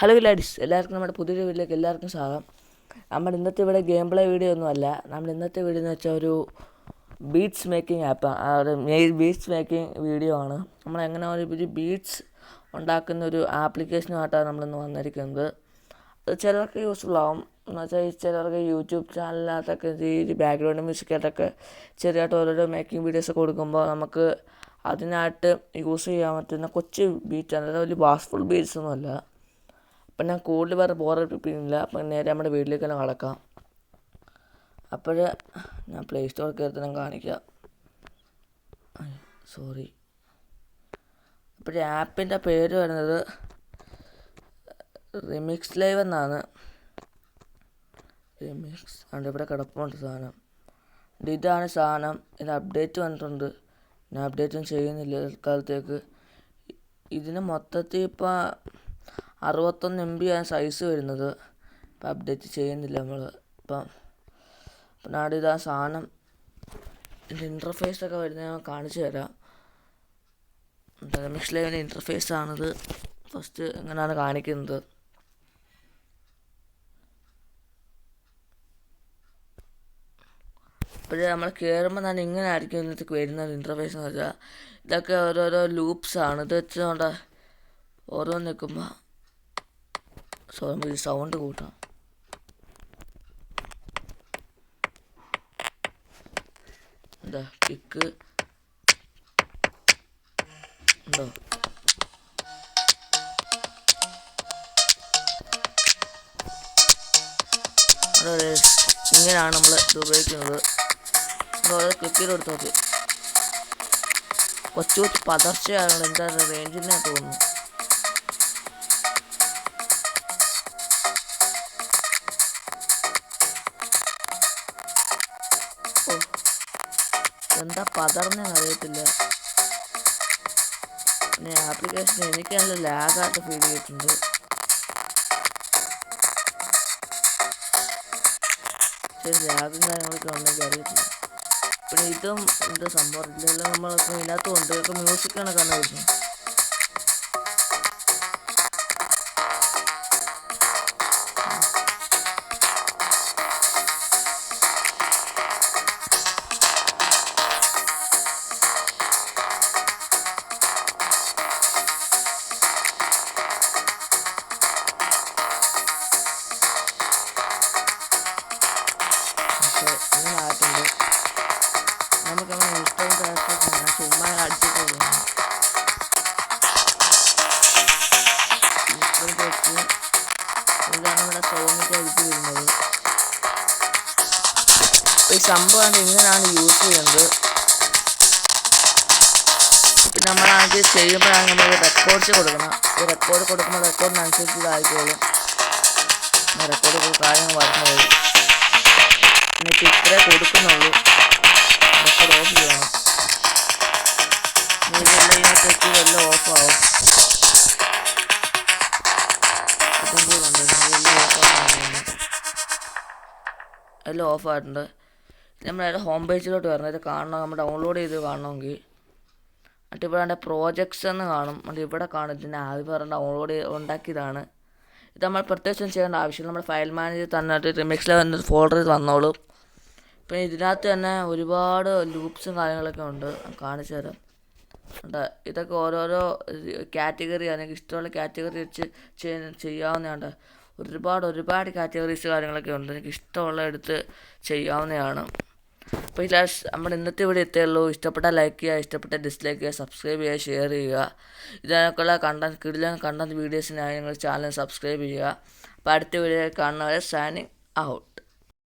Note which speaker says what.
Speaker 1: Hello ladies എല്ലാവർക്കും നമ്മുടെ പുതിയൊരു വീഡിയോയിലേക്ക് എല്ലാവർക്കും സ്വാഗതം. നമ്മൾ ഇന്നത്തെ ഇവിടെ ഗെയിം പ്ലേ വീഡിയോ ഒന്നും അല്ല. നമ്മൾ ഇന്നത്തെ വീഡിയോ എന്ന് വെച്ചാൽ ഒരു ബീറ്റ്സ് മേക്കിംഗ് ആപ്പാണ് ബീറ്റ്സ് മേക്കിംഗ് വീഡിയോ ആണ്. നമ്മൾ എങ്ങനെ ഒരു ഒരു ബീറ്റ്സ് ഉണ്ടാക്കുന്ന ഒരു ആപ്ലിക്കേഷനുമായിട്ടാണ് നമ്മളിന്ന് വന്നിരിക്കുന്നത്. അത് ചിലർക്ക് യൂസ്ഫുൾ ആവും. എന്ന് വെച്ചാൽ ചിലർക്ക് യൂട്യൂബ് ചാനലിനകത്തൊക്കെ ഈ ബാക്ക്ഗ്രൗണ്ട് മ്യൂസിക് മ്യൂസിക്കായിട്ടൊക്കെ ചെറിയതായിട്ട് ഓരോരോ മേക്കിംഗ് വീഡിയോസ് കൊടുക്കുമ്പോൾ നമുക്ക് അതിനായിട്ട് യൂസ് ചെയ്യാൻ പറ്റുന്ന കൊച്ചു ബീറ്റാണ് അതായത് വലിയ ബാസ്ഫുൾ ബീറ്റ്സ് ഒന്നുമല്ല. അപ്പം ഞാൻ കൂടുതൽ വേറെ ബോറടിപ്പിക്കുന്നില്ല അപ്പം നേരെ നമ്മുടെ വീട്ടിലേക്ക് തന്നെ കടക്കാം. അപ്പോൾ ഞാൻ പ്ലേ സ്റ്റോർ കയറി തന്നെ കാണിക്കാം. സോറി അപ്പോൾ ആപ്പിന്റെ പേര് വരുന്നത് റിമിക്സ് ലൈവ് എന്നാണ്. റിമിക്സ് ആണ് ഇവിടെ കിടപ്പുണ്ട് സാധനം. ഇത് ഇതാണ് സാധനം. ഇത് അപ്ഡേറ്റ് വന്നിട്ടുണ്ട്. ഞാൻ അപ്ഡേറ്റും ചെയ്യുന്നില്ല കാലത്തേക്ക് ഇതിന് മൊത്തത്തിൽ ഇപ്പോൾ അറുപത്തൊന്ന് എം ആണ് സൈസ് വരുന്നത്. ഇപ്പം അപ്ഡേറ്റ് ചെയ്യുന്നില്ല നമ്മൾ ഇപ്പം അപ്പം നാടിത് ആ സാധനം ഇതിന്റെ ഇന്റർഫേസ് ഒക്കെ വരുന്നത് ഞാൻ കാണിച്ചു തരാം. മിക്സ് ലൈവിന്റെ ഇന്റർഫേസ് ആണിത്. ഫസ്റ്റ് എങ്ങനെയാണ് കാണിക്കുന്നത്. അപ്പോഴേ നമ്മൾ കയറുമ്പോൾ തന്നെ ഇങ്ങനെ ആയിരിക്കും ഇതിനകത്ത് വരുന്നത് ഇന്റർഫേസ് എന്ന് വെച്ചാൽ ഇതൊക്കെ ഓരോരോ ലൂപ്സ് ആണ്. ഇത് വെച്ചുകൊണ്ട് ഓരോ നിൽക്കുമ്പോൾ സോ നമുക്ക് സൗണ്ട് കൂട്ടാം. എന്താ കിക്ക് ഉണ്ടോ? ഇങ്ങനെയാണ് നമ്മൾ ഇത് ഉപയോഗിക്കുന്നത്. ഓരോ ക്ലിക്ക് ചെയ്ത് കൊടുത്താൽ മതി. കൊച്ചു കൊച്ചു പതർച്ചയാണ് എന്താ റേഞ്ചിനെ തോന്നുന്നു. എന്താ പതർന്നെന്ന് അറിയത്തില്ല പിന്നെ ആപ്ലിക്കേഷൻ എനിക്ക് നല്ല ലാഗായിട്ട് ഫീൽ ചെയ്തിട്ടുണ്ട് ശരി ലാഗും കാര്യങ്ങളൊക്കെ ഉണ്ടെങ്കിൽ അറിയത്തില്ല. പിന്നെ ഇതും എന്താ സംഭവം? ഇതെല്ലാം നമ്മളൊക്കെ ഇതിനകത്തും ഇതൊക്കെ മ്യൂസിക്കാണ് കാണാൻ വരുന്നത്. ആയിട്ടുണ്ട് നമുക്കങ്ങനെ ഇഷ്ടം ഞാൻ ചുമ്മാ അടിച്ചിട്ടുള്ളൂ ഈ സംഭവം ഇങ്ങനെയാണ് യൂസ് ചെയ്യുന്നത്. പിന്നെ നമ്മളാണെങ്കിൽ ചെയ്യുമ്പോഴാണ് നമ്മൾ റെക്കോർഡ്സ് കൊടുക്കണം. ഈ റെക്കോർഡ് കൊടുക്കുമ്പോൾ റെക്കോർഡിനനുസരിച്ച് ഇതായിക്കോളും. റെക്കോർഡ് കാര്യങ്ങൾ വരുന്നത് എന്നിട്ട് ഇത്രേ കൊടുക്കുന്നുള്ളൂ. റെക്കോർഡ് ഓഫ് ചെയ്യണം. ഇതെല്ലാം ഇതിനകത്തേക്ക് ഇതെല്ലാം ഓഫാവും ഇതും കൂടെ ഉണ്ട്. ഇതെല്ലാം ഹോം പേജിലോട്ട് വരണം. ഇത് കാണണം. നമ്മൾ ഡൗൺലോഡ് ചെയ്ത് കാണണമെങ്കിൽ. എന്നിട്ട് ഇവിടെ എന്റെ പ്രോജക്ട്സ് എന്ന് കാണും. നമ്മൾ ഇവിടെ കാണും. ഇതിന്റെ ആദ്യം പറഞ്ഞ ഡൗൺലോഡ് ഉണ്ടാക്കിയതാണ്. ഇത് നമ്മൾ പ്രത്യേകിച്ചും ചെയ്യേണ്ട ആവശ്യമില്ല. നമ്മുടെ ഫയൽ മാനേജർ റിമിക്സിൽ വന്ന ഫോൾഡറിൽ വന്നോളും പിന്നെ ഇതിനകത്ത് തന്നെ ഒരുപാട് ലൂപ്സും കാര്യങ്ങളൊക്കെ ഉണ്ട്. കാണിച്ചു തരാം. ഇതൊക്കെ ഓരോരോ കാറ്റഗറി അല്ലെങ്കിൽ ഇഷ്ടമുള്ള കാറ്റഗറി വെച്ച് ചെയ്യാവുന്നതാണ് ഒരുപാട് ഒരുപാട് കാറ്റഗറീസ് കാര്യങ്ങളൊക്കെ ഉണ്ട്. എനിക്ക് ഇഷ്ടമുള്ള എടുത്ത് ചെയ്യാവുന്നതാണ്. അപ്പോൾ ഈ നമ്മൾ ഇന്നത്തെ ഇവിടെ എത്തിയുള്ളൂ ഇഷ്ടപ്പെട്ട ലൈക്ക് ചെയ്യുക ഇഷ്ടപ്പെട്ട ഡിസ്ലൈക്ക് ചെയ്യുക സബ്സ്ക്രൈബ് ചെയ്യുക ഷെയർ ചെയ്യുക. ഇതിനൊക്കെയുള്ള കണ്ടന്റ് കിടിലൻ കണ്ടന്റ് വീഡിയോസിനായി നിങ്ങൾ ചാനൽ സബ്സ്ക്രൈബ് ചെയ്യുക. അപ്പോൾ അടുത്ത വീഡിയോ കാണുന്നവരെ സൈനിങ് ഔട്ട്